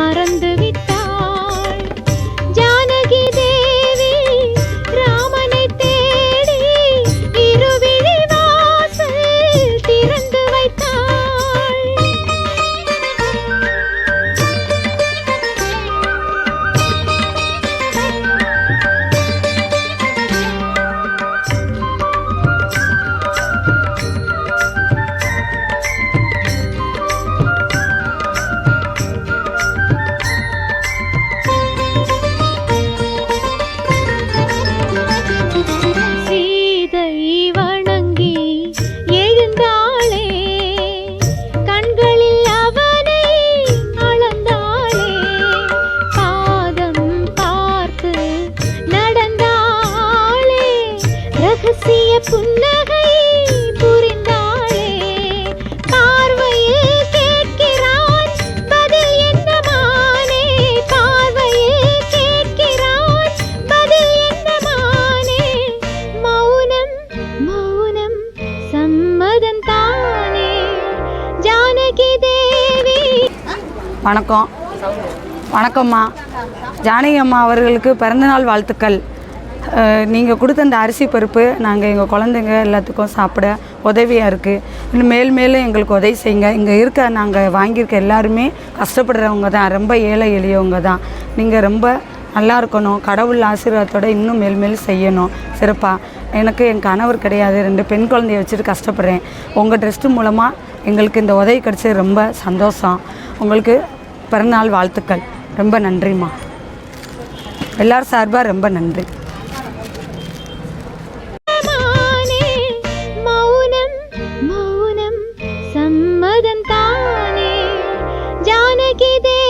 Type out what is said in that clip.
மறந்து ரகசிய புன்னகை புரிந்தாளே. பார்வையில் கேட்கிறான் பதில் என்னமானே. பார்வையில் மௌனம் மௌனம் சம்மதம் தானே. ஜானகி தேவி. வணக்கம். வணக்கம்மா. ஜானகி அம்மா அவர்களுக்கு பிறந்தநாள் வாழ்த்துக்கள். நீங்கள் கொடுத்த அந்த அரிசி பருப்பு நாங்கள் எங்கள் குழந்தைங்க எல்லாத்துக்கும் சாப்பிட உதவியாக இருக்குது இன்னும் மேல் மேலும் எங்களுக்கு உதவி செய்யுங்க. இங்கே இருக்க நாங்கள் வாங்கியிருக்க எல்லாருமே கஷ்டப்படுறவங்க தான். ரொம்ப ஏழை எளியவங்க தான். நீங்கள் ரொம்ப நல்லா இருக்கணும். கடவுள் ஆசீர்வாதத்தோட இன்னும் மேல் மேல் செய்யணும். சிறப்பாக எனக்கு என் கணவர் கிடையாது. ரெண்டு பெண் குழந்தைய வச்சுட்டு கஷ்டப்படுறேன். உங்கள் ட்ரெஸ்ட்டு மூலமாக எங்களுக்கு இந்த உதவி கிடச்சது ரொம்ப சந்தோஷம். உங்களுக்கு பிறந்தநாள் வாழ்த்துக்கள். ரொம்ப நன்றிம்மா. எல்லார் சார்பாக ரொம்ப நன்றி. மௌனம்